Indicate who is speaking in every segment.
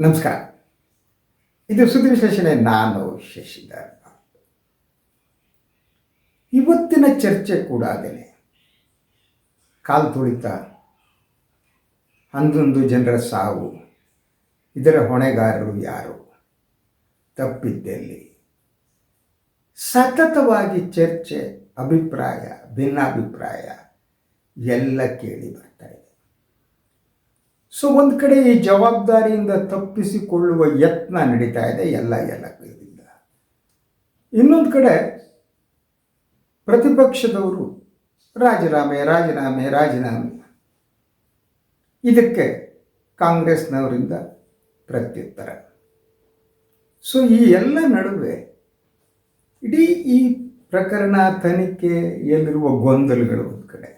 Speaker 1: ನಮಸ್ಕಾರ. ಇದು ಸುದ್ದಿ ವಿಶ್ಲೇಷಣೆ ನಾನು ಶಶಿಧರ್. ಇವತ್ತಿನ ಚರ್ಚೆ ಕೂಡ ಅದೇನೆ ಕಾಲು ತುಳಿತ, ಹನ್ನೊಂದು ಜನರ ಸಾವು, ಇದರ ಹೊಣೆಗಾರರು ಯಾರು? ತಪ್ಪಿದ್ದೆಲ್ಲಿ. ಸತತವಾಗಿ ಚರ್ಚೆ, ಅಭಿಪ್ರಾಯ, ಭಿನ್ನಾಭಿಪ್ರಾಯ ಎಲ್ಲ ಕೇಳಿ ಬರ್ತಾ ಇದೆ ಸೊ ಒಂದು ಕಡೆ ಈ ಜವಾಬ್ದಾರಿಯಿಂದ ತಪ್ಪಿಸಿಕೊಳ್ಳುವ ಯತ್ನ ನಡೀತಾ ಇದೆ, ಎಲ್ಲ ಎಲ್ಲ ಕೈಯಿಂದ ಇನ್ನೊಂದು ಕಡೆ ಪ್ರತಿಪಕ್ಷದವರು ರಾಜೀನಾಮೆ ರಾಜೀನಾಮೆ ರಾಜೀನಾಮೆ. ಇದಕ್ಕೆ ಕಾಂಗ್ರೆಸ್ನವರಿಂದ ಪ್ರತ್ಯುತ್ತರ. ಸೊ ಈ ಎಲ್ಲ ನಡುವೆ ಇಡೀ ಈ ಪ್ರಕರಣ ತನಿಖೆಯಲ್ಲಿರುವ ಗೊಂದಲಗಳು ಒಂದು ಕಡೆ.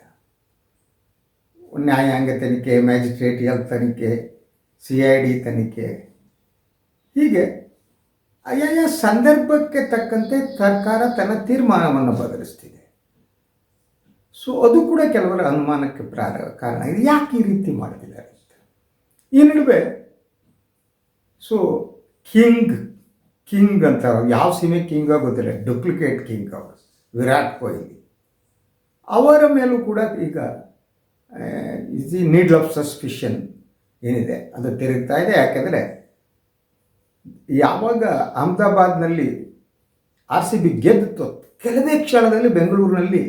Speaker 1: ನ್ಯಾಯಾಂಗ ತನಿಖೆ ಮ್ಯಾಜಿಸ್ಟ್ರೇಟಿಯಲ್ ತನಿಖೆ, ಸಿ ಐ ಡಿ ತನಿಖೆ. ಹೀಗೆ ಆಯಾಯ ಸಂದರ್ಭಕ್ಕೆ ತಕ್ಕಂತೆ ಸರ್ಕಾರ ತನ್ನ ತೀರ್ಮಾನವನ್ನು ಬದಲಿಸ್ತಿದೆ. ಸೊ ಅದು ಕೂಡ ಕೆಲವರ ಅನುಮಾನಕ್ಕೆ ಪ್ರಾರ, ಕಾರಣ. ಇದು ಯಾಕೆ ಈ ರೀತಿ ಮಾಡ್ತಿದ್ದಾರೆ ಅಂತ. ಈ ನಡುವೆ ಸೊ ಕಿಂಗ್ ಕಿಂಗ್ ಅಂತ ಯಾವ ಸಿಮೆ ಕಿಂಗ್ ಗೊತ್ತಿಲ್ಲ ಡೂಪ್ಲಿಕೇಟ್ ಕಿಂಗ್ ಅವರು, ವಿರಾಟ್ ಕೊಹ್ಲಿ. ಅವರ ಮೇಲೂ ಕೂಡ ಈಗ is the need of suspicion ಏನಿದೆ ಅದು ತಿರುಗ್ತಾ ಇದೆ. ಯಾಕೆಂದರೆ ಯಾವಾಗ ಅಹಮದಾಬಾದ್ನಲ್ಲಿ ಆರ್ ಸಿ ಬಿ ಗೆದ್ದು ಕೆಲವೇ ಕ್ಷಣದಲ್ಲಿ ಬೆಂಗಳೂರಿನಲ್ಲಿ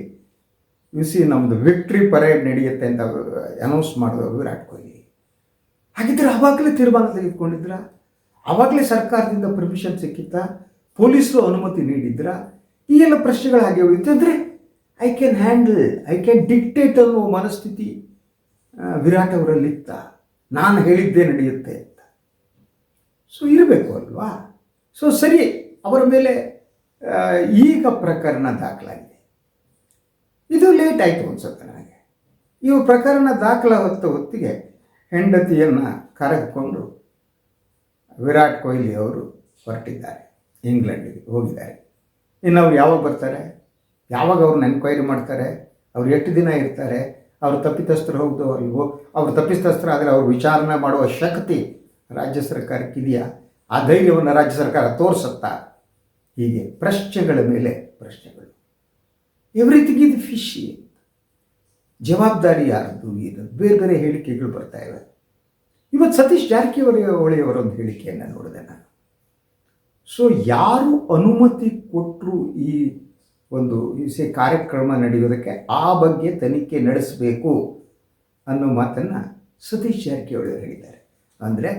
Speaker 1: ಯು ಸಿ ನಮ್ಮದು ವಿಕ್ಟ್ರಿ ಪರೇಡ್ ನಡೆಯುತ್ತೆ ಅಂತ ಅನೌನ್ಸ್ ಮಾಡಿದವರು ವಿರಾಟ್ ಕೊಹ್ಲಿ. ಹಾಗಿದ್ರೆ ಆವಾಗಲೇ ತೀರ್ಮಾನ ತೆಗೆದುಕೊಂಡಿದ್ರ? ಆವಾಗಲೇ ಸರ್ಕಾರದಿಂದ ಪರ್ಮಿಷನ್ ಸಿಕ್ಕಿತ್ತ? ಪೊಲೀಸರು ಅನುಮತಿ ನೀಡಿದ್ರ? ಈ ಎಲ್ಲ ಪ್ರಶ್ನೆಗಳು ಹಾಗೆ ಹೋಗಿತ್ತು ಅಂದರೆ I can handle I can dictate ಅನ್ನೋ ಮನಸ್ಥಿತಿ ವಿರಾಟ್ ಅವರಲ್ಲಿತ್ತ. ನಾನು ಹೇಳಿದ್ದೇ ನಡೆಯುತ್ತೆ ಅಂತ. ಸೊ ಇರಬೇಕು ಅಲ್ವಾ? ಸೊ ಸರಿ, ಅವರ ಮೇಲೆ ಈಗ ಪ್ರಕರಣ ದಾಖಲಾಗಿದೆ. ಇದು ಲೇಟ್ ಆಯಿತು ಅನ್ಸುತ್ತೆ ನನಗೆ. ಇವು ಪ್ರಕರಣ ದಾಖಲ ಹೊತ್ತ ಹೊತ್ತಿಗೆ ಹೆಂಡತಿಯನ್ನು ಕರೆದುಕೊಂಡು ವಿರಾಟ್ ಕೊಹ್ಲಿ ಅವರು ಹೊರಟಿದ್ದಾರೆ. ಇಂಗ್ಲೆಂಡಿಗೆ ಹೋಗಿದ್ದಾರೆ. ಇನ್ನು ಅವ್ರು ಯಾವಾಗ ಬರ್ತಾರೆ? ಯಾವಾಗ ಅವ್ರನ್ನ ಎನ್ಕ್ವೈರಿ ಮಾಡ್ತಾರೆ, ಅವ್ರು ಎಷ್ಟು ದಿನ ಇರ್ತಾರೆ, ಅವ್ರು ತಪ್ಪಿತಸ್ಥರು ಹೌದು ಅಲ್ವೋ ಅವ್ರು ತಪ್ಪಿತಸ್ಥರು ಆದರೆ ಅವ್ರು ವಿಚಾರಣೆ ಮಾಡುವ ಶಕ್ತಿ ರಾಜ್ಯ ಸರ್ಕಾರಕ್ಕಿದೆಯಾ ಆ ಧೈರ್ಯವನ್ನು ರಾಜ್ಯ ಸರ್ಕಾರ ತೋರಿಸುತ್ತಾ? ಹೀಗೆ ಪ್ರಶ್ನೆಗಳ ಮೇಲೆ ಪ್ರಶ್ನೆಗಳು. ಎವ್ರಿಥಿಂಗ್ ಇದು ಫಿಶಿ ಜವಾಬ್ದಾರಿ ಯಾರದ್ದು ಇದು? ಬೇರೆ ಬೇರೆ ಹೇಳಿಕೆಗಳು ಬರ್ತಾ ಇವೆ. ಇವತ್ತು ಸತೀಶ್ ಜಾರಕಿಹೊಳಿ ಒಂದು ಹೇಳಿಕೆಯನ್ನು ನೋಡಿದೆ ನಾನು. ಸೊ ಯಾರು ಅನುಮತಿ ಕೊಟ್ಟರು ಈ ಒಂದು ಈ ಸೆ ಕಾರ್ಯಕ್ರಮ ನಡೆಯೋದಕ್ಕೆ ಆ ಬಗ್ಗೆ ತನಿಖೆ ನಡೆಸಬೇಕು ಅನ್ನೋ ಮಾತನ್ನು ಸತೀಶ್ ಜಾರಕಿಹೊಳಿ ಹೇಳಿದ್ದಾರೆ. ಅಂದರೆ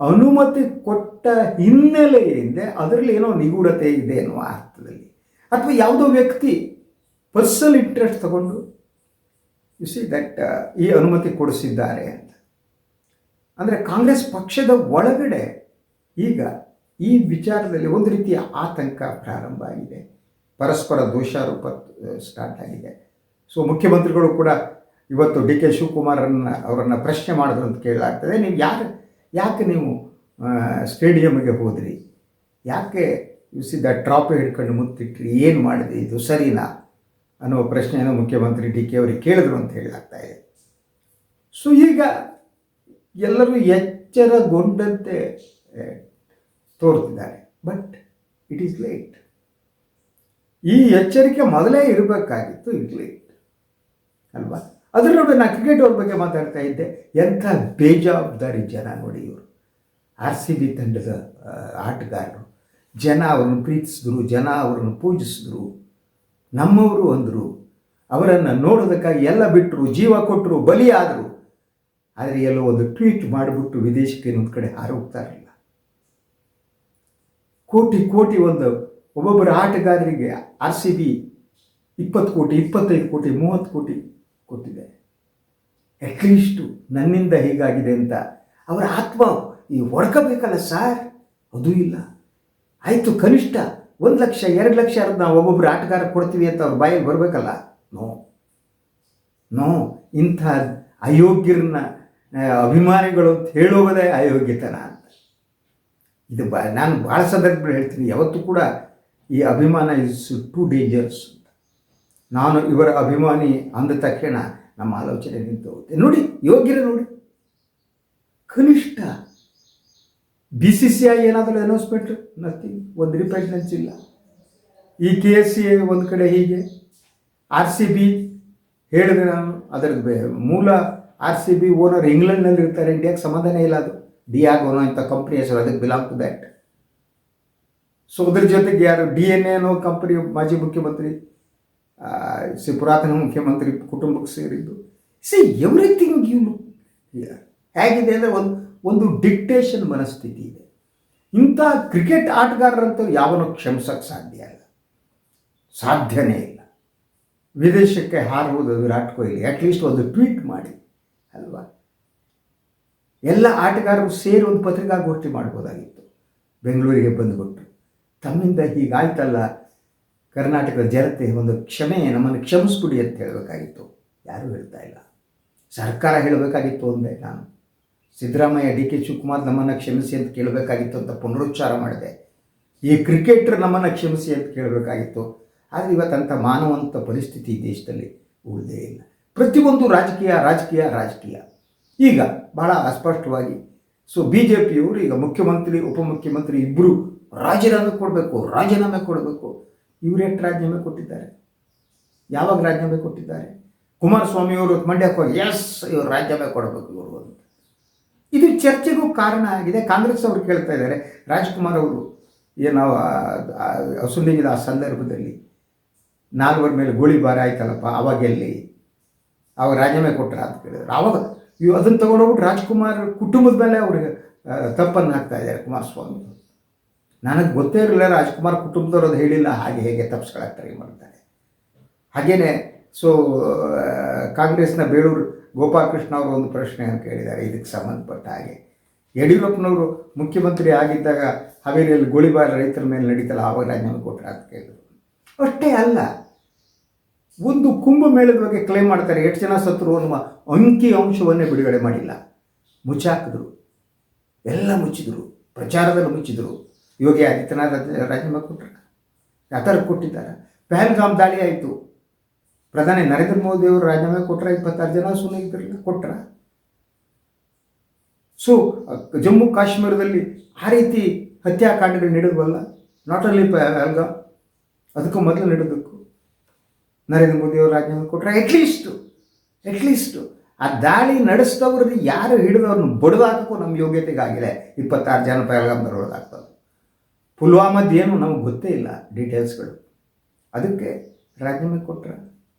Speaker 1: ಅನುಮತಿ ಕೊಟ್ಟ ಹಿನ್ನೆಲೆಯಿಂದ ಅದರಲ್ಲಿ ಏನೋ ನಿಗೂಢತೆ ಇದೆ ಅನ್ನುವ ಅರ್ಥದಲ್ಲಿ. ಅಥವಾ ಯಾವುದೋ ವ್ಯಕ್ತಿ ಪರ್ಸನಲ್ ಇಂಟ್ರೆಸ್ಟ್ ತಗೊಂಡು ಯು ಸಿ ದಟ್ ಈ ಅನುಮತಿ ಕೊಡಿಸಿದ್ದಾರೆ ಅಂತ. ಅಂದರೆ ಕಾಂಗ್ರೆಸ್ ಪಕ್ಷದ ಒಳಗಡೆ ಈಗ ಈ ವಿಚಾರದಲ್ಲಿ ಒಂದು ರೀತಿಯ ಆತಂಕ ಪ್ರಾರಂಭ ಆಗಿದೆ. ಪರಸ್ಪರ ದೋಷಾರೋಪ ಸ್ಟಾರ್ಟ್ ಆಗಿದೆ. ಸೊ ಮುಖ್ಯಮಂತ್ರಿಗಳು ಕೂಡ ಇವತ್ತು ಡಿ ಕೆ ಶಿವಕುಮಾರನ್ನ, ಅವರನ್ನು ಪ್ರಶ್ನೆ ಮಾಡಿದ್ರು ಅಂತ ಕೇಳಲಾಗ್ತದೆ. ನೀವು ಯಾರು, ಯಾಕೆ ನೀವು ಸ್ಟೇಡಿಯಮ್ಗೆ ಹೋದ್ರಿ? ಯಾಕೆ ಸಿದ್ಧ ಟ್ರಾಫಿ ಹಿಡ್ಕೊಂಡು ಮುತ್ತಿಟ್ರಿ? ಏನು ಮಾಡಿದ್ರಿ? ಇದು ಸರಿನಾ? ಅನ್ನೋ ಪ್ರಶ್ನೆಯನ್ನು ಮುಖ್ಯಮಂತ್ರಿ ಡಿ ಕೆ ಅವರಿಗೆ ಕೇಳಿದ್ರು ಅಂತ ಹೇಳಲಾಗ್ತಾ ಇದೆ. ಸೊ ಈಗ ಎಲ್ಲರೂ ಎಚ್ಚರಗೊಂಡಂತೆ ತೋರ್ತಿದ್ದಾರೆ. ಬಟ್ ಇಟ್ ಈಸ್ ಲೇಟ್ ಈ ಎಚ್ಚರಿಕೆ ಮೊದಲೇ ಇರಬೇಕಾಗಿತ್ತು ಇರಲಿ ಅಲ್ವಾ? ಅದರ ನಡುವೆ ನಾನು ಕ್ರಿಕೆಟ್ ಅವ್ರ ಬಗ್ಗೆ ಮಾತಾಡ್ತಾ ಇದ್ದೆ. ಎಂಥ ಬೇಜವಾಬ್ದಾರಿ ಜನ ನೋಡಿ ಇವರು. ಆರ್ ಸಿ ಬಿ ತಂಡದ ಆಟಗಾರರು. ಜನ ಅವರನ್ನು ಪ್ರೀತಿಸಿದ್ರು, ಜನ ಅವರನ್ನು ಪೂಜಿಸಿದ್ರು. ನಮ್ಮವರು ಅಂದರು. ಅವರನ್ನು ನೋಡೋದಕ್ಕಾಗಿ ಎಲ್ಲ ಬಿಟ್ಟರು ಜೀವ ಕೊಟ್ಟರು ಬಲಿಯಾದರು. ಆದರೆ ಎಲ್ಲೋ ಒಂದು ಟ್ವೀಟ್ ಮಾಡಿಬಿಟ್ಟು ವಿದೇಶಕ್ಕೆ ಇನ್ನೊಂದು ಕಡೆ ಹಾರೋಗ್ತಾರಿಲ್ಲ ಕೋಟಿ ಕೋಟಿ ಒಂದು ಒಬ್ಬೊಬ್ಬರ ಆಟಗಾರರಿಗೆ ಆರ್ ಸಿ ಬಿ ಇಪ್ಪತ್ತು ಕೋಟಿ, ಇಪ್ಪತ್ತೈದು ಕೋಟಿ, ಮೂವತ್ತು ಕೋಟಿ ಕೊಟ್ಟಿದೆ. ಅಟ್ಲೀಸ್ಟು ನನ್ನಿಂದ ಹೀಗಾಗಿದೆ ಅಂತ ಅವರ ಆತ್ಮ ಈ ಹೊಡ್ಕೋಬೇಕಲ್ಲ ಸಾರ್? ಅದು ಇಲ್ಲ. ಆಯಿತು ಕನಿಷ್ಠ ಒಂದು ಲಕ್ಷ, ಎರಡು ಲಕ್ಷ ನಾವು ಒಬ್ಬೊಬ್ಬರು ಆಟಗಾರ ಕೊಡ್ತೀವಿ ಅಂತ ಅವ್ರ ಬಾಯಲ್ಲಿ ಬರಬೇಕಲ್ಲ? ನೋ ನೋ ಇಂಥ ಅಯೋಗ್ಯರನ್ನ ಅಭಿಮಾನಿಗಳು ಅಂತ ಹೇಳೋಗೋದೇ ಅಯೋಗ್ಯತನ ಅಂತ. ಇದು ಬ, ನಾನು ಭಾಳ ಸಂದರ್ಭಗಳು ಹೇಳ್ತೀನಿ. ಯಾವತ್ತೂ ಕೂಡ ಈ ಅಭಿಮಾನ ಇಸ್ ಟು ಡೇಂಜರ್ಸ್ ನಾನು ಇವರ ಅಭಿಮಾನಿ ಅಂದ ತಕ್ಷಣ ನಮ್ಮ ಆಲೋಚನೆ ನಿಂತು ಹೋಗುತ್ತೆ. ನೋಡಿ, ಯೋಗ್ಯರೇ ನೋಡಿ. ಕನಿಷ್ಠ ಬಿ ಸಿ ಸಿ ಐ ಏನಾದರೂ ಅನೌನ್ಸ್ಮೆಂಟ್ ನಥಿಂಗ್ ಒಂದು ರಿಪೇಟೆನ್ಸ್ ಇಲ್ಲ ಈ ಕೆ ಎಸ್ ಸಿ ಒಂದು ಕಡೆ ಹೀಗೆ. ಆರ್ ಸಿ ಬಿ ಹೇಳಿದೆ ನಾನು. ಅದರ ಮೂಲ ಆರ್ ಸಿ ಬಿ ಓನರ್ ಇಂಗ್ಲೆಂಡ್ನಲ್ಲಿ ಇರ್ತಾರೆ ಇಂಡಿಯಾಗೆ ಸಮಾಧಾನ ಇಲ್ಲ ಅದು. ಡಿ ಡಿಯಾಗೋನೋ ಅಂತ ಕಂಪ್ನಿ ಹೆಸರು. ಅದಕ್ಕೆ ಬಿಲಾಂಗ್ ಟು ದ್ಯಾಟ್ ಸೊ ಅದ್ರ ಜೊತೆಗೆ ಯಾರು ಡಿ ಎನ್ ಎ ಅನ್ನೋ ಕಂಪನಿ ಮಾಜಿ ಮುಖ್ಯಮಂತ್ರಿ ಸಿ ಪುರಾತನ ಮುಖ್ಯಮಂತ್ರಿ ಕುಟುಂಬಕ್ಕೆ ಸೇರಿದ್ದು. ಸಿ ಎವ್ರಿಥಿಂಗ್ ಯು ಹೇಗಿದೆ ಅಂದರೆ ಒಂದು ಒಂದು ಡಿಕ್ಟೇಷನ್ ಮನಸ್ಥಿತಿ ಇದೆ. ಇಂಥ ಕ್ರಿಕೆಟ್ ಆಟಗಾರರಂತೂ ಯಾವನೂ ಕ್ಷಮಿಸೋಕ್ಕೆ ಸಾಧ್ಯ ಇಲ್ಲ. ಸಾಧ್ಯನೇ ಇಲ್ಲ. ವಿದೇಶಕ್ಕೆ ಹಾರುವುದು ವಿರಾಟ್ ಕೊಹ್ಲಿ ಅಟ್ಲೀಸ್ಟ್ ಒಂದು ಟ್ವೀಟ್ ಮಾಡಿ, ಅಲ್ವಾ? ಎಲ್ಲ ಆಟಗಾರರು ಸೇರಿ ಒಂದು ಪತ್ರಿಕಾಗೋಷ್ಠಿ ಮಾಡ್ಬೋದಾಗಿತ್ತು. ಬೆಂಗಳೂರಿಗೆ ಬಂದುಬಿಟ್ಟು. ತಮ್ಮಿಂದ ಹೀಗಾಯ್ತಲ್ಲ, ಕರ್ನಾಟಕದ ಜನತೆ ಒಂದು ಕ್ಷಮೆ ನಮ್ಮನ್ನು ಕ್ಷಮಿಸ್ಬಿಡಿ ಅಂತ ಹೇಳಬೇಕಾಗಿತ್ತು. ಯಾರೂ ಹೇಳ್ತಾ ಇಲ್ಲ. ಸರ್ಕಾರ ಹೇಳಬೇಕಾಗಿತ್ತು ಅಂದೆ ನಾನು. ಸಿದ್ದರಾಮಯ್ಯ, ಡಿ ಕೆ ಶಿವಕುಮಾರ್ ನಮ್ಮನ್ನು ಕ್ಷಮಿಸಿ ಅಂತ ಕೇಳಬೇಕಾಗಿತ್ತು ಅಂತ ಪುನರುಚ್ಚಾರ ಮಾಡಿದೆ. ಈ ಕ್ರಿಕೆಟರ್ ನಮ್ಮನ್ನು ಕ್ಷಮಿಸಿ ಅಂತ ಕೇಳಬೇಕಾಗಿತ್ತು. ಆದರೆ ಇವತ್ತಂಥ ಮಾನವಂತ ಪರಿಸ್ಥಿತಿ ದೇಶದಲ್ಲಿ ಉಳಿದೇ ಇಲ್ಲ. ಪ್ರತಿಯೊಂದು ರಾಜಕೀಯ ರಾಜಕೀಯ ರಾಜಕೀಯ. ಈಗ ಬಹಳ ಅಸ್ಪಷ್ಟವಾಗಿ, ಸೊ, ಬಿ ಜೆ ಪಿಯವರು, ಈಗ ಮುಖ್ಯಮಂತ್ರಿ, ಉಪಮುಖ್ಯಮಂತ್ರಿ ಇಬ್ಬರು ರಾಜೀನಾಮೆ ಕೊಡಬೇಕು ರಾಜೀನಾಮೆ ಕೊಡಬೇಕು. ಇವರೆಷ್ಟು ರಾಜೀನಾಮೆ ಕೊಟ್ಟಿದ್ದಾರೆ. ಯಾವಾಗ ರಾಜೀನಾಮೆ ಕೊಟ್ಟಿದ್ದಾರೆ? ಕುಮಾರಸ್ವಾಮಿಯವರು, ಮಂಡ್ಯಕ್ಕೆ ಹೋಗಿ ಎಸ್ ಇವರು ರಾಜೀನಾಮೆ ಕೊಡಬೇಕು ಇವರು ಅಂತ. ಇದು ಚರ್ಚೆಗೂ ಕಾರಣ ಆಗಿದೆ. ಕಾಂಗ್ರೆಸ್ ಅವರು ಕೇಳ್ತಾ ಇದ್ದಾರೆ. ರಾಜ್ಕುಮಾರ್ ಅವರು ಏನು ಅಸುಂಡಿಗಿದ ಆ ಸಂದರ್ಭದಲ್ಲಿ ನಾಲ್ವರ ಮೇಲೆ ಗೋಳಿಬಾರ ಆಯ್ತಲ್ಲಪ್ಪ ಅವಾಗೆಲ್ಲಿ ಅವಾಗ ರಾಜೀನಾಮೆ ಕೊಟ್ಟರೆ ಅಂತ ಕೇಳಿದ್ರು. ಆವಾಗ ಇವು ಅದನ್ನು ತಗೊಂಡೋಗ್ಬಿಟ್ಟು ರಾಜ್ಕುಮಾರ್ ಕುಟುಂಬದ ಮೇಲೆ ಅವ್ರಿಗೆ ತಪ್ಪನ್ನು ಹಾಕ್ತಾ ಇದ್ದಾರೆ ಕುಮಾರಸ್ವಾಮಿ ನನಗೆ ಗೊತ್ತೇ ಇರಲಿಲ್ಲ, ರಾಜ್ಕುಮಾರ್ ಕುಟುಂಬದವ್ರು ಹೇಳಿಲ್ಲ, ಹಾಗೆ ಹೇಗೆ ತಪ್ಪಿಸ್ಕೊಳಕ್ಕೆ ಟ್ರೈ ಮಾಡ್ತಾರೆ. ಹಾಗೇನೆ ಸೊ ಕಾಂಗ್ರೆಸ್ನ ಬೇಳೂರು ಗೋಪಾಲಕೃಷ್ಣ ಅವರು ಒಂದು ಪ್ರಶ್ನೆಯನ್ನು ಕೇಳಿದ್ದಾರೆ ಇದಕ್ಕೆ ಸಂಬಂಧಪಟ್ಟ ಹಾಗೆ. ಯಡಿಯೂರಪ್ಪನವರು ಮುಖ್ಯಮಂತ್ರಿ ಆಗಿದ್ದಾಗ ಹಾವೇರಿಯಲ್ಲಿ ಗೋಳಿಬಾರ ರೈತರ ಮೇಲೆ ನಡೀತಲ್ಲ, ಆವಾಗ ರಾಜೀನಾಮೆ ಕೊಟ್ಟರೆ ಅಂತ ಕೇಳಿದ್ರು. ಅಷ್ಟೇ ಅಲ್ಲ, ಒಂದು ಕುಂಭಮೇಳದ ಬಗ್ಗೆ ಕ್ಲೇಮ್ ಮಾಡ್ತಾರೆ, ಎಷ್ಟು ಜನ ಸತ್ರು ಅನ್ನುವ ಅಂಕಿ ಅಂಶವನ್ನೇ ಬಿಡುಗಡೆ ಮಾಡಿಲ್ಲ. ಮುಚ್ಚಾಕಿದ್ರು. ಎಲ್ಲ ಮುಚ್ಚಿದ್ರು, ಪ್ರಚಾರದಲ್ಲಿ ಮುಚ್ಚಿದ್ರು. ಯೋಗಿ ಆದಿತ್ಯನಾಥ್ ರಾಜ- ರಾಜೀನಾಮೆ ಕೊಟ್ಟರು ಥರ ಕೊಟ್ಟಿದ್ದಾರೆ. ಪಹಲ್ಗಾಮ್ ದಾಳಿ ಆಯಿತು. ಪ್ರಧಾನಿ ನರೇಂದ್ರ ಮೋದಿ ಅವರು ರಾಜೀನಾಮೆ ಕೊಟ್ಟರೆ ಇಪ್ಪತ್ತಾರು ಜನ ಸುಮ್ಮನೆ ಇದ್ರಲ್ಲ ಕೊಟ್ರ. ಸೊ ಜಮ್ಮು ಕಾಶ್ಮೀರದಲ್ಲಿ ಆ ರೀತಿ ಹತ್ಯಾಕಾಂಡಗಳು ನಡೆದವಲ್ಲ? ನಾಟ್ ಓನ್ಲಿ ಪಹಲ್ಗಾಮ್, ಅದಕ್ಕೂ ಮೊದಲು ನಡೆದಕ್ಕೂ ನರೇಂದ್ರ ಮೋದಿ ಅವರು ರಾಜೀನಾಮೆ ಕೊಟ್ಟರೆ ಅಟ್ಲೀಸ್ಟು ಅಟ್ಲೀಸ್ಟು ಆ ದಾಳಿ ನಡೆಸಿದವ್ರಿಗೆ ಯಾರು ಹಿಡಿದವ್ರನ್ನ ಬಡಿದಾಕೋ ನಮ್ಮ ಯೋಗ್ಯತೆಗಾಗಿಲ್ಲ. ಇಪ್ಪತ್ತಾರು ಜನ ಪಹಲ್ಗಾಮ್ದವ್ರು ಹೊಡೆದಾಕ್ತವ್ರು ಪುಲ್ವಾಮದ್ದು ಏನು ನಮಗೆ ಗೊತ್ತೇ ಇಲ್ಲ ಡೀಟೇಲ್ಸ್ಗಳು. ಅದಕ್ಕೆ ರಾಜೀನಾಮೆ ಕೊಟ್ರ?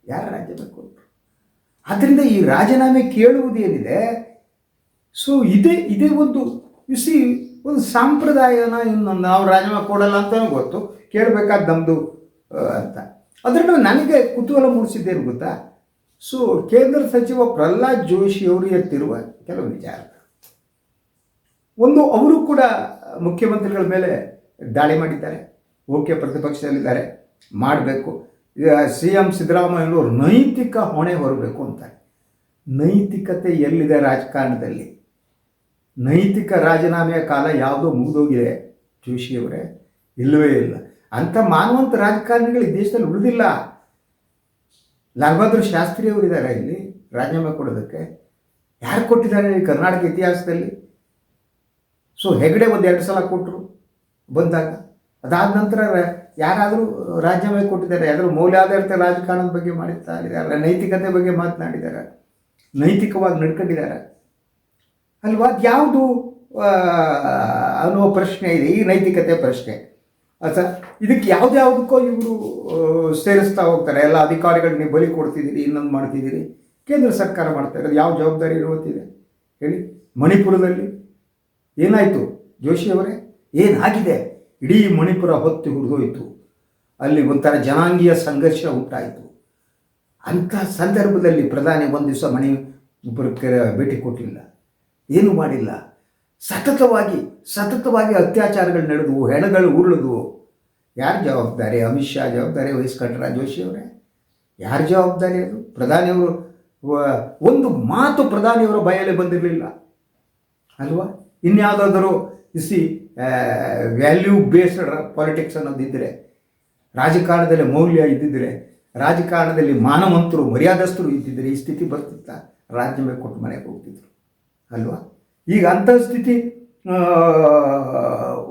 Speaker 1: ಯಾರು ರಾಜೀನಾಮೆ ಕೊಟ್ಟರು ಆದ್ದರಿಂದ ಈ ರಾಜೀನಾಮೆ ಕೇಳುವುದೇನಿದೆ? ಸೊ ಇದೇ ಇದೇ ಒಂದು ಸಿ ಒಂದು ಸಾಂಪ್ರದಾಯನ ಇನ್ನು ನಾವು ರಾಜೀನಾಮೆ ಕೊಡಲ್ಲ ಅಂತಲೂ ಗೊತ್ತು. ಕೇಳಬೇಕಾದ ನಮ್ಮದು ಅಂತ. ಅದನ್ನು ನನಗೆ ಕುತೂಹಲ ಮೂಡಿಸಿದ್ದೇನು ಗೊತ್ತಾ? ಸೊ ಕೇಂದ್ರ ಸಚಿವ ಪ್ರಹ್ಲಾದ್ ಜೋಶಿ ಅವರು ಎತ್ತಿರುವ ಕೆಲವು ವಿಚಾರ. ಒಂದು, ಅವರು ಕೂಡ ಮುಖ್ಯಮಂತ್ರಿಗಳ ಮೇಲೆ ದಾಳಿ ಮಾಡಿದ್ದಾರೆ, ಓಕೆ ಪ್ರತಿಪಕ್ಷದಲ್ಲಿದ್ದಾರೆ, ಮಾಡಬೇಕು. ಸಿ ಎಂ ಸಿದ್ದರಾಮಯ್ಯನವರು ನೈತಿಕ ಹೊಣೆ ಹೊರಬೇಕು ಅಂತಾರೆ. ನೈತಿಕತೆ ಎಲ್ಲಿದೆ ರಾಜಕಾರಣದಲ್ಲಿ? ನೈತಿಕ ರಾಜೀನಾಮೆಯ ಕಾಲ ಯಾವುದೋ ಮುಗಿದೋಗಿದೆ, ಜೋಶಿಯವರೇ? ಇಲ್ಲವೇ ಇಲ್ಲ. ಅಂಥ ಮಾನವಂತ ರಾಜಕಾರಣಿಗಳು ಈ ದೇಶದಲ್ಲಿ ಉಳಿದಿಲ್ಲ. ಲಾಲ್ ಬಹದ್ದೂರ್ ಶಾಸ್ತ್ರಿ ಅವರಿದ್ದಾರೆ ಇಲ್ಲಿ, ರಾಜೀನಾಮೆ ಕೊಡೋದಕ್ಕೆ. ಯಾರು ಕೊಟ್ಟಿದ್ದಾರೆ ಕರ್ನಾಟಕ ಇತಿಹಾಸದಲ್ಲಿ? ಸೊ ಹೆಗಡೆ ಒಂದು ಎರಡು ಸಲ ಕೊಟ್ಟರು ಬಂದಾಗ, ಅದಾದ ನಂತರ ಯಾರಾದರೂ ರಾಜ್ಯವೇ ಕೊಟ್ಟಿದ್ದಾರೆ, ಯಾರಾದರೂ ಮೌಲ್ಯಾಧಾರಿತ ರಾಜಕಾರಣದ ಬಗ್ಗೆ ಮಾಡಿದ್ದಾರೆ ನೈತಿಕತೆ ಬಗ್ಗೆ ಮಾತನಾಡಿದ್ದಾರೆ, ನೈತಿಕವಾಗಿ ನಡ್ಕೊಂಡಿದ್ದಾರೆ. ಅಲ್ವಾ? ಯಾವುದು ಅನ್ನುವ ಪ್ರಶ್ನೆ ಇದೆ, ಈ ನೈತಿಕತೆ ಪ್ರಶ್ನೆ. ಆಯ್ತಾ ಇದಕ್ಕೆ ಯಾವುದ್ಯಾವುದಕ್ಕೋ ಇವರು ಸೇರಿಸ್ತಾ ಹೋಗ್ತಾರೆ. ಎಲ್ಲ ಅಧಿಕಾರಿಗಳು ನೀವು ಬಲಿ ಕೊಡ್ತಿದ್ದೀರಿ, ಇನ್ನೊಂದು ಮಾಡ್ತಿದ್ದೀರಿ. ಕೇಂದ್ರ ಸರ್ಕಾರ ಮಾಡ್ತಾ ಇರೋದು, ಯಾವ ಜವಾಬ್ದಾರಿ ಇರುವಂತಿದೆ? ಹೇಳಿ. ಮಣಿಪುರದಲ್ಲಿ ಏನಾಯಿತು? ಜೋಶಿಯವರೇ ಏನಾಗಿದೆ? ಇಡೀ ಮಣಿಪುರ ಹೊತ್ತಿ ಹುಡುಗೋಯಿತು ಅಲ್ಲಿ ಒಂಥರ ಜನಾಂಗೀಯ ಸಂಘರ್ಷ ಉಂಟಾಯಿತು. ಅಂಥ ಸಂದರ್ಭದಲ್ಲಿ ಪ್ರಧಾನಿ ಒಂದು ದಿವಸ ಒಬ್ಬರಕ್ಕೆ ಭೇಟಿ ಕೊಟ್ಟಿಲ್ಲ. ಏನೂ ಮಾಡಿಲ್ಲ? ಸತತವಾಗಿ ಸತತವಾಗಿ ಅತ್ಯಾಚಾರಗಳು ನಡೆದವು, ಹೆಣಗಳು ಉರುಳಿದ್ವು. ಯಾರು ಜವಾಬ್ದಾರಿ? ಅಮಿತ್ ಶಾ ಜವಾಬ್ದಾರಿ? ವಹಿಸ್ಕೊಂಡ್ರ ಜೋಶಿ ಅವರೇ? ಯಾರ ಜವಾಬ್ದಾರಿ ಅದು? ಪ್ರಧಾನಿಯವರು ಒಂದು ಮಾತು ಪ್ರಧಾನಿಯವರ ಬಯಲೇ ಬಂದಿರಲಿಲ್ಲ. ಅಲ್ವಾ? ಇನ್ಯಾವುದಾದರೂ ಇಸಿ ವ್ಯಾಲ್ಯೂ ಬೇಸ್ಡ್ ಪಾಲಿಟಿಕ್ಸ್ ಅನ್ನೋದಿದ್ದರೆ ರಾಜಕಾರಣದಲ್ಲಿ ಮೌಲ್ಯ ಇದ್ದಿದ್ದರೆ ರಾಜಕಾರಣದಲ್ಲಿ ಮಾನವಂತರು, ಮರ್ಯಾದಸ್ಥರು ಇದ್ದಿದ್ದರೆ ಈ ಸ್ಥಿತಿ ಬರ್ತಿತ್ತ ಮೇಲೆ ಕೊಟ್ಟು ಮನೆಗೆ ಹೋಗ್ತಿದ್ರು. ಅಲ್ವಾ? ಈಗ ಅಂಥ ಸ್ಥಿತಿ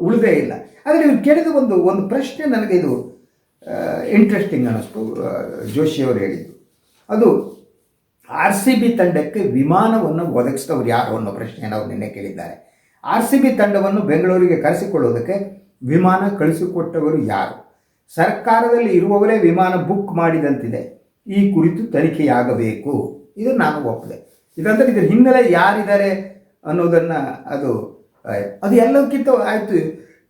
Speaker 1: ಉಳಿದೇ ಇಲ್ಲ. ಆದರೆ ಇವ್ರು ಕೇಳಿದ ಒಂದು ಒಂದು ಪ್ರಶ್ನೆ ನನಗೆ ಇದು ಇಂಟ್ರೆಸ್ಟಿಂಗ್ ಅನ್ನಿಸ್ತು ಜೋಶಿಯವರು ಹೇಳಿದ್ದು. ಅದು ಆರ್ ಸಿ ಬಿ ತಂಡಕ್ಕೆ ವಿಮಾನವನ್ನು ಒದಗಿಸಿದವರು ಯಾರು ಅನ್ನೋ ಪ್ರಶ್ನೆಯನ್ನು ಅವರು ನಿನ್ನೆ ಕೇಳಿದ್ದಾರೆ. ಆರ್ ಸಿ ಬಿ ತಂಡವನ್ನು ಬೆಂಗಳೂರಿಗೆ ಕರೆಸಿಕೊಳ್ಳೋದಕ್ಕೆ ವಿಮಾನ ಕಳಿಸಿಕೊಟ್ಟವರು ಯಾರು? ಸರ್ಕಾರದಲ್ಲಿ ಇರುವವರೇ ವಿಮಾನ ಬುಕ್ ಮಾಡಿದಂತಿದೆ. ಈ ಕುರಿತು ತನಿಖೆಯಾಗಬೇಕು. ಇದು ನಾನು ಒಪ್ಪಿದೆ. ಇದಂದರೆ ಇದರ ಹಿನ್ನೆಲೆ ಯಾರಿದ್ದಾರೆ ಅನ್ನೋದನ್ನು ಅದು ಅದು ಎಲ್ಲಕ್ಕಿಂತ ಆಯಿತು.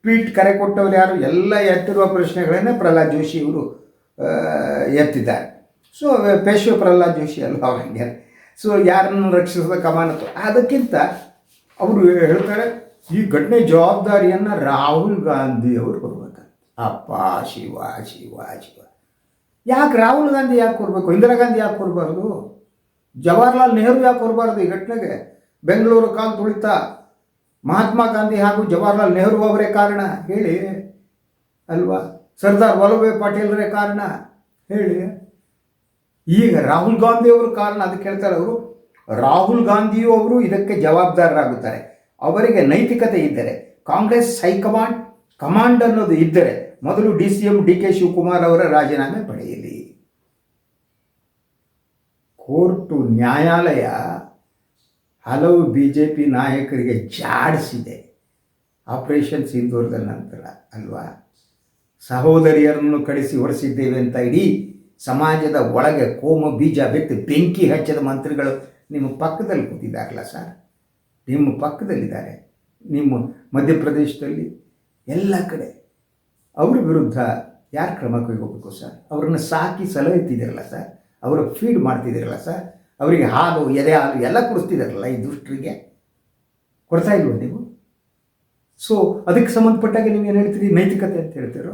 Speaker 1: ಟ್ವೀಟ್ ಕರೆ ಕೊಟ್ಟವರು ಯಾರು? ಎಲ್ಲ ಎತ್ತಿರುವ ಪ್ರಶ್ನೆಗಳನ್ನೇ ಪ್ರಹ್ಲಾದ್ ಜೋಶಿ ಇವರು ಎತ್ತಿದ್ದಾರೆ. ಸೊ ಪೇಶ್ವ ಪ್ರಹ್ಲಾದ್ ಜೋಶಿ ಅಲ್ಲ ಹಂಗೆ? ಸೊ ಯಾರನ್ನು ರಕ್ಷಿಸುವ ಕಮಾನತ್ತು? ಅದಕ್ಕಿಂತ ಅವರು ಹೇಳ್ತಾರೆ, ಈ ಘಟನೆ ಜವಾಬ್ದಾರಿಯನ್ನು ರಾಹುಲ್ ಗಾಂಧಿ ಅವರು ಕೊಡ್ಬೇಕಂತ ಅಪ್ಪ, ಶಿವ ಶಿವ ಶಿವ. ಯಾಕೆ ರಾಹುಲ್ ಗಾಂಧಿ ಯಾಕೆ ಕೊಡಬೇಕು? ಇಂದಿರಾ ಗಾಂಧಿ ಯಾಕೆ ಕೊಡಬಾರ್ದು? ಜವಾಹರ್ಲಾಲ್ ನೆಹರು ಯಾಕೆ ಕೊಡಬಾರ್ದು ಈ ಘಟನೆಗೆ? ಬೆಂಗಳೂರು ಕಾಲು ತುಳಿತ. ಮಹಾತ್ಮ ಗಾಂಧಿ ಹಾಗೂ ಜವಾಹರ್ಲಾಲ್ ನೆಹರು ಅವರೇ ಕಾರಣ ಹೇಳಿ, ಅಲ್ವಾ? ಸರ್ದಾರ್ ವಲ್ಲಭಾಯ್ ಪಟೇಲ್ರೇ ಕಾರಣ ಹೇಳಿ. ಈಗ ರಾಹುಲ್ ಗಾಂಧಿ ಅವರು ಕಾರಣ ಅದಕ್ಕೆ ಹೇಳ್ತಾರೆ ಅವರು ರಾಹುಲ್ ಗಾಂಧಿಯು ಅವರು ಇದಕ್ಕೆ ಜವಾಬ್ದಾರರಾಗುತ್ತಾರೆ. ಅವರಿಗೆ ನೈತಿಕತೆ ಇದ್ದರೆ, ಕಾಂಗ್ರೆಸ್ ಹೈಕಮಾಂಡ್, ಕಮಾಂಡ್ ಅನ್ನೋದು ಇದ್ದರೆ ಮೊದಲು D C M, D K Shivakumar ಅವರ ರಾಜೀನಾಮೆ ಪಡೆಯಲಿ. ಕೋರ್ಟು ನ್ಯಾಯಾಲಯ ಹಲವು ಬಿ ಜೆ ಪಿ ನಾಯಕರಿಗೆ ಜಾಡಿಸಿದೆ. ಆಪರೇಷನ್ ಸಿಂಧೂರದ ನಂತರ ಅಲ್ವಾ? ಸಹೋದರಿಯರನ್ನು ಕಳಿಸಿ ಹೊರಸಿದ್ದೇವೆ ಅಂತ ಇಡೀ ಸಮಾಜದ ಒಳಗೆ ಕೋಮ ಬೀಜ ಬಿತ್ತು ಬೆಂಕಿ ಹಚ್ಚದ ಮಂತ್ರಿಗಳು ನಿಮ್ಮ ಪಕ್ಕದಲ್ಲಿ ಕೂತಿದ್ದಾರಲ್ಲ ಸರ್ ನಿಮ್ಮ ಪಕ್ಕದಲ್ಲಿದ್ದಾರೆ. ನಿಮ್ಮ ಮಧ್ಯಪ್ರದೇಶದಲ್ಲಿ ಎಲ್ಲ ಕಡೆ ಅವ್ರ ವಿರುದ್ಧ ಯಾರು ಕ್ರಮ ಕೈಗೊಳ್ಬೇಕು ಸರ್ ಅವ್ರನ್ನ ಸಾಕಿ ಸಲಹುತ್ತಿದ್ದೀರಲ್ಲ ಸರ್ ಅವರ ಫೀಡ್ ಮಾಡ್ತಿದ್ದೀರಲ್ಲ ಸರ್ ಅವರಿಗೆ ಹಾಲು, ಎದೆ ಹಾಲು ಎಲ್ಲ ಕುಡಿಸ್ತಿದ್ದಾರಲ್ಲ ಈ ದುಷ್ಟರಿಗೆ? ಕೊಡ್ತಾ ಇಲ್ವ ನೀವು? ಸೊ ಅದಕ್ಕೆ ಸಂಬಂಧಪಟ್ಟಾಗ ನೀವು ಏನು ಹೇಳ್ತೀರಿ? ನೈತಿಕತೆ ಅಂತ ಹೇಳ್ತೀರೋ?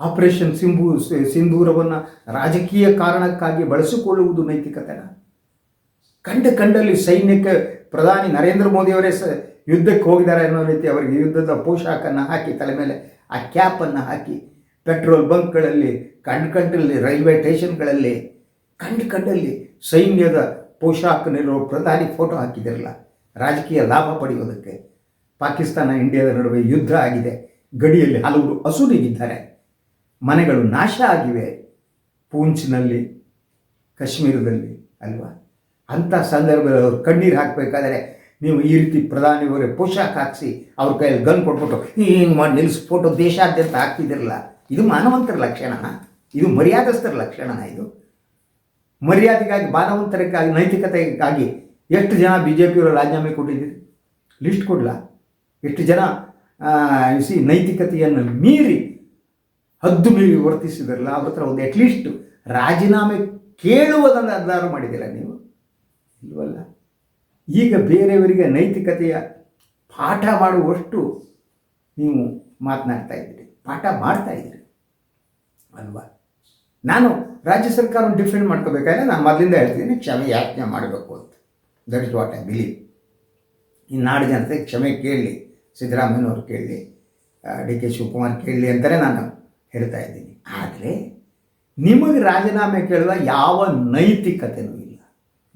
Speaker 1: ಆಪರೇಷನ್ ಸಿಂಬೂ ಸಿಂಧೂರವನ್ನು ರಾಜಕೀಯ ಕಾರಣಕ್ಕಾಗಿ ಬಳಸಿಕೊಳ್ಳುವುದು ನೈತಿಕತೆನ? ಕಂಡ ಕಂಡಲ್ಲಿ ಸೈನ್ಯಕ್ಕೆ ಪ್ರಧಾನಿ ನರೇಂದ್ರ ಮೋದಿಯವರೇ ಸ ಯುದ್ಧಕ್ಕೆ ಹೋಗಿದ್ದಾರೆ ಅನ್ನೋ ರೀತಿ ಅವರಿಗೆ ಯುದ್ಧದ ಪೋಷಾಕನ್ನು ಹಾಕಿ, ತಲೆ ಮೇಲೆ ಆ ಕ್ಯಾಪನ್ನು ಹಾಕಿ, ಪೆಟ್ರೋಲ್ ಬಂಕ್ಗಳಲ್ಲಿ, ಕಂಡು ಕಂಡಲ್ಲಿ, ರೈಲ್ವೆ ಸ್ಟೇಷನ್ಗಳಲ್ಲಿ, ಕಂಡು ಕಂಡಲ್ಲಿ ಸೈನ್ಯದ ಪೋಷಾಕನಿರೋ ಪ್ರಧಾನಿ ಫೋಟೋ ಹಾಕಿದಿರಲ್ಲ, ರಾಜಕೀಯ ಲಾಭ ಪಡೆಯೋದಕ್ಕೆ. ಪಾಕಿಸ್ತಾನ ಇಂಡಿಯಾದ ನಡುವೆ ಯುದ್ಧ ಆಗಿದೆ, ಗಡಿಯಲ್ಲಿ ಹಲವರು ಹಸುರಿಗಿದ್ದಾರೆ ಮನೆಗಳು ನಾಶ ಆಗಿವೆ, ಪೂಂಚ್ನಲ್ಲಿ, ಕಾಶ್ಮೀರದಲ್ಲಿ, ಅಲ್ವಾ? ಅಂಥ ಸಂದರ್ಭದಲ್ಲಿ ಅವ್ರು ಕಣ್ಣೀರು ಹಾಕಬೇಕಾದ್ರೆ ನೀವು ಈ ರೀತಿ ಪ್ರಧಾನಿಯವರೇ ಪೋಷಾಕ್ ಹಾಕಿಸಿ ಅವ್ರ ಕೈಯಲ್ಲಿ ಗನ್ ಕೊಟ್ಬಿಟ್ಟು ಹಿಂಗೆ ಮಾಡಿ ನಿಲ್ಲಿಸಿ ಫೋಟೋ ದೇಶಾದ್ಯಂತ ಹಾಕ್ತಿದ್ದಿರಲ್ಲ ಇದು ಮಾನವಂತರ ಲಕ್ಷಣನ ಇದು ಮರ್ಯಾದಸ್ಥರ ಲಕ್ಷಣನ ಇದು. ಮರ್ಯಾದೆಗಾಗಿ, ಮಾನವಂತರಕ್ಕಾಗಿ, ನೈತಿಕತೆಗಾಗಿ ಎಷ್ಟು ಜನ ಬಿ ಜೆ ಪಿಯವರು ರಾಜೀನಾಮೆ ಕೊಟ್ಟಿದ್ದೀರಿ? ಲಿಸ್ಟ್ ಕೊಡಲ? ಎಷ್ಟು ಜನ ಸಿ ನೈತಿಕತೆಯನ್ನು ಮೀರಿ, ಹದ್ದು ಮೀರಿ ವರ್ತಿಸಿದ್ರಲ್ಲ, ಅವ್ರ ಹತ್ರ ಒಂದು ಅಟ್ಲೀಸ್ಟ್ ರಾಜೀನಾಮೆ ಕೇಳುವುದನ್ನು ಅದಾರು ಮಾಡಿದ್ದೀರ ನೀವು? ಇಲ್ವಲ್ಲ? ಈಗ ಬೇರೆಯವರಿಗೆ ನೈತಿಕತೆಯ ಪಾಠ ಮಾಡುವಷ್ಟು ನೀವು ಮಾತನಾಡ್ತಾ ಇದ್ದೀರಿ. ಪಾಠ ಮಾಡ್ತಾ ಇದ್ದೀರಿ. ಅಲ್ವಾ? ನಾನು ರಾಜ್ಯ ಸರ್ಕಾರವನ್ನು ಡಿಫೆಂಡ್ ಮಾಡ್ಕೋಬೇಕಾದ್ರೆ ನಾನು ಮೊದಲಿಂದ ಹೇಳ್ತೀನಿ ಕ್ಷಮೆ ಯಾಚನೆ ಮಾಡಬೇಕು ಅಂತ. That is what I believe ಈ ನಾಡು ಜನತೆ ಕ್ಷಮೆ ಕೇಳಲಿ, ಸಿದ್ದರಾಮಯ್ಯನವ್ರು ಕೇಳಲಿ ಡಿ ಕೆ ಶಿವಕುಮಾರ್ ಕೇಳಲಿ ಅಂತಲೇ ನಾನು ಹೇಳ್ತಾ ಇದ್ದೀನಿ. ಆದರೆ ನಿಮಗೆ ರಾಜೀನಾಮೆ ಕೇಳುವ ಯಾವ ನೈತಿಕತೆಯೂ ಇಲ್ಲ.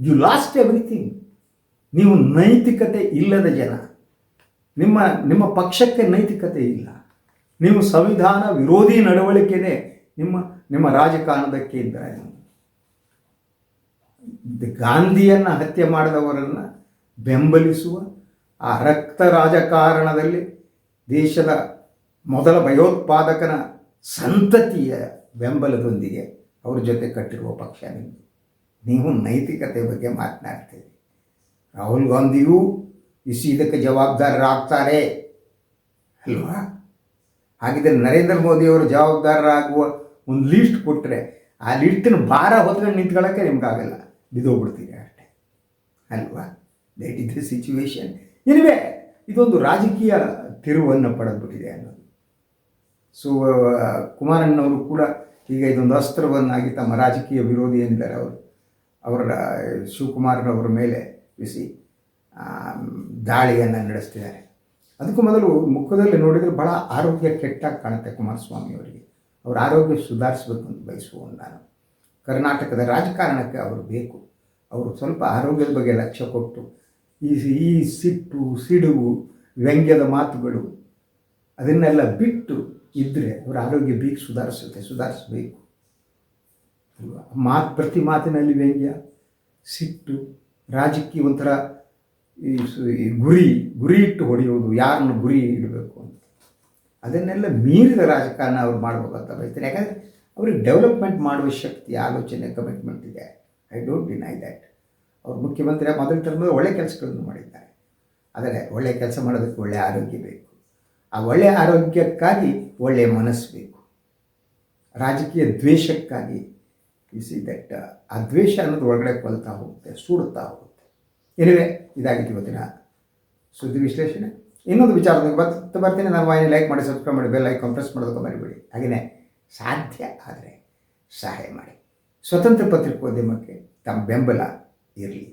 Speaker 1: ಯು ಲಾಸ್ಟ್ ಎವ್ರಿಥಿಂಗ್ ನೀವು ನೈತಿಕತೆ ಇಲ್ಲದ ಜನ. ನಿಮ್ಮ ನಿಮ್ಮ ಪಕ್ಷಕ್ಕೆ ನೈತಿಕತೆ ಇಲ್ಲ. ನೀವು ಸಂವಿಧಾನ ವಿರೋಧಿ ನಡವಳಿಕೆನೇ ನಿಮ್ಮ ನಿಮ್ಮ ರಾಜಕಾರಣದ ಕೇಂದ್ರ. ಗಾಂಧಿಯನ್ನು ಹತ್ಯೆ ಮಾಡಿದವರನ್ನು ಬೆಂಬಲಿಸುವ ಆ ರಕ್ತ ರಾಜಕಾರಣದಲ್ಲಿ ದೇಶದ ಮೊದಲ ಭಯೋತ್ಪಾದಕನ ಸಂತತಿಯ ಬೆಂಬಲದೊಂದಿಗೆ ಅವ್ರ ಜೊತೆ ಕಟ್ಟಿರುವ ಪಕ್ಷ ನಿಮ್ಮದು ನೀವು ನೈತಿಕತೆ ಬಗ್ಗೆ ಮಾತನಾಡ್ತೀರಿ. ರಾಹುಲ್ ಗಾಂಧಿಯೂ ಇಸಿ ಇದಕ್ಕೆ ಜವಾಬ್ದಾರರಾಗ್ತಾರೆ. ಅಲ್ವಾ? ಹಾಗಿದ್ರೆ ನರೇಂದ್ರ ಮೋದಿಯವರು ಜವಾಬ್ದಾರರಾಗುವ ಒಂದು ಲೀಸ್ಟ್ ಕೊಟ್ಟರೆ ಆ ಲಿಸ್ಟನ್ನು ಭಾರ ಹೊತ್ಕೊಂಡು ನಿಂತ್ಕೊಳ್ಳೋಕ್ಕೆ ನಿಮ್ಗಾಗಲ್ಲ. ಬಿದ್ದೋಗ್ಬಿಡ್ತೀರಿ ಅಷ್ಟೇ. ಅಲ್ವಾ? That is the situation anyway ಇದೊಂದು ರಾಜಕೀಯ ತಿರುವನ್ನು ಪಡೆದ್ಬಿಟ್ಟಿದೆ ಅನ್ನೋದು. ಸೊ ಕುಮಾರಣ್ಣವರು ಕೂಡ ಈಗ ಇದೊಂದು ಅಸ್ತ್ರವನ್ನಾಗಿ ತಮ್ಮ ರಾಜಕೀಯ ವಿರೋಧಿ ಎಂದಿದ್ದಾರೆ ಅವರು ಅವರ ಶಿವಕುಮಾರ್ನವರ ಮೇಲೆ ಬಿಸಿ ದಾಳಿಯನ್ನು ನಡೆಸ್ತಿದ್ದಾರೆ. ಅದಕ್ಕೂ ಮೊದಲು ಮುಖದಲ್ಲಿ ನೋಡಿದರೆ ಭಾಳ ಆರೋಗ್ಯ ಕೆಟ್ಟಾಗಿ ಕಾಣುತ್ತೆ ಕುಮಾರಸ್ವಾಮಿ ಅವರಿಗೆ. ಅವರ ಆರೋಗ್ಯ ಸುಧಾರಿಸಬೇಕು ಅಂತ ಬಯಸುವ ನಾನು. ಕರ್ನಾಟಕದ ರಾಜಕಾರಣಕ್ಕೆ ಅವರು ಬೇಕು. ಅವರು ಸ್ವಲ್ಪ ಆರೋಗ್ಯದ ಬಗ್ಗೆ ಲಕ್ಷ್ಯ ಕೊಟ್ಟು, ಈ ಈ ಸಿಟ್ಟು, ಸಿಡುವು, ವ್ಯಂಗ್ಯದ ಮಾತುಗಳು, ಅದನ್ನೆಲ್ಲ ಬಿಟ್ಟು ಇದ್ದರೆ ಅವರ ಆರೋಗ್ಯ ಬೇಗ ಸುಧಾರಿಸುತ್ತೆ, ಸುಧಾರಿಸಬೇಕು. ಮಾತು, ಪ್ರತಿ ಮಾತಿನಲ್ಲಿ ವ್ಯಂಗ್ಯ, ಸಿಟ್ಟು, ರಾಜಕೀಯ ಒಂಥರ ಈ ಗುರಿ ಗುರಿ ಇಟ್ಟು ಹೊಡೆಯೋದು ಯಾರನ್ನು ಗುರಿ ಇಡಬೇಕು ಅಂತ. ಅದನ್ನೆಲ್ಲ ಮೀರಿದ ರಾಜಕಾರಣ ಅವ್ರು ಮಾಡಬೇಕಂತ ಬಯಸ್ತಾರೆ. ಯಾಕಂದರೆ ಅವ್ರಿಗೆ ಡೆವಲಪ್ಮೆಂಟ್ ಮಾಡುವ ಶಕ್ತಿ, ಆಲೋಚನೆ ಕಮಿಟ್ಮೆಂಟ್ ಇದೆ. ಐ ಡೋಂಟ್ ಡಿನೈ ದ್ಯಾಟ್ ಅವ್ರು ಮುಖ್ಯಮಂತ್ರಿ ಮೊದಲ ಟರ್ಮಲ್ಲಿ ಒಳ್ಳೆ ಕೆಲಸಗಳನ್ನು ಮಾಡಿದ್ದಾರೆ. ಆದರೆ ಒಳ್ಳೆಯ ಕೆಲಸ ಮಾಡೋದಕ್ಕೆ ಒಳ್ಳೆಯ ಆರೋಗ್ಯ ಬೇಕು. ಆ ಒಳ್ಳೆಯ ಆರೋಗ್ಯಕ್ಕಾಗಿ ಒಳ್ಳೆಯ ಮನಸ್ಸು ಬೇಕು. ರಾಜಕೀಯ ದ್ವೇಷಕ್ಕಾಗಿ ಸಿ ದಟ್ ಆ ದ್ವೇಷ ಅನ್ನೋದು ಒಳಗಡೆ ಕೊಲ್ತಾ ಹೋಗುತ್ತೆ ಸೂಡುತ್ತಾ ಹೋಗುತ್ತೆ. ಎನಿವೆ ಇದಾಗಿತ್ತು ಇವತ್ತಿನ ಸುದ್ದಿ ವಿಶ್ಲೇಷಣೆ. ಇನ್ನೊಂದು ವಿಚಾರದಾಗ ಬರ್ತಾ ಬರ್ತೀನಿ. ನಾನು ವಾಹಿನಿ ಲೈಕ್ ಮಾಡಿ ಸಬ್ಸ್ಕ್ರೈಬ್ ಮಾಡಿ ಬೆಲ್ ಲೈಕ್ ಕಂಪ್ರೆಸ್ ಮಾಡೋದಕ್ಕೆ ಮರಿಬೇಡಿ. ಹಾಗೆಯೇ ಸಾಧ್ಯ ಆದರೆ ಸಹಾಯ ಮಾಡಿ. ಸ್ವತಂತ್ರ ಪತ್ರಿಕೋದ್ಯಮಕ್ಕೆ ತಮ್ಮ ಬೆಂಬಲ ಇರಲಿ.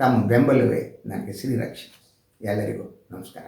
Speaker 1: ತಮ್ಮ ಬೆಂಬಲವೇ ನನಗೆ ಶ್ರೀರಕ್ಷೆ ಎಲ್ಲರಿಗೂ ನಮಸ್ಕಾರ.